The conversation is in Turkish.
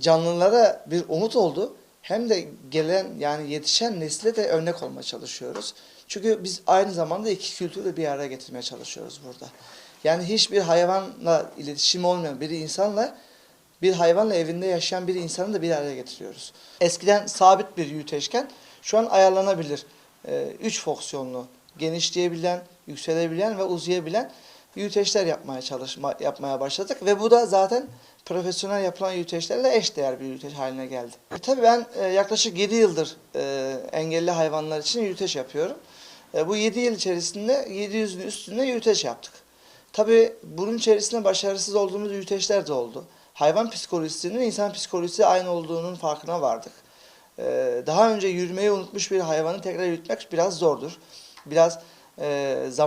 Canlılara bir umut oldu. Hem de gelen yani yetişen nesle de örnek olmaya çalışıyoruz. Çünkü biz aynı zamanda iki kültürü bir araya getirmeye çalışıyoruz burada. Yani hiçbir hayvanla iletişim olmayan bir insanla bir hayvanla evinde yaşayan bir insanı da bir araya getiriyoruz. Eskiden sabit bir yüteşken şu an ayarlanabilir. Ee, üç fonksiyonlu, genişleyebilen, yükselebilen ve uzayabilen yüteşler yapmaya çalışma yapmaya başladık ve bu da zaten profesyonel yapılan yüteşlerle eş değer bir yüteş haline geldi. E, tabii ben e, yaklaşık 7 yıldır e, engelli hayvanlar için yüteş yapıyorum. E, bu 7 yıl içerisinde 700'ün üstünde yüteş yaptık. Tabii bunun içerisinde başarısız olduğumuz yüteşler de oldu. Hayvan psikolojisinin insan psikolojisi aynı olduğunun farkına vardık. Ee, daha önce yürümeyi unutmuş bir hayvanı tekrar yürütmek biraz zordur. Biraz e, zaman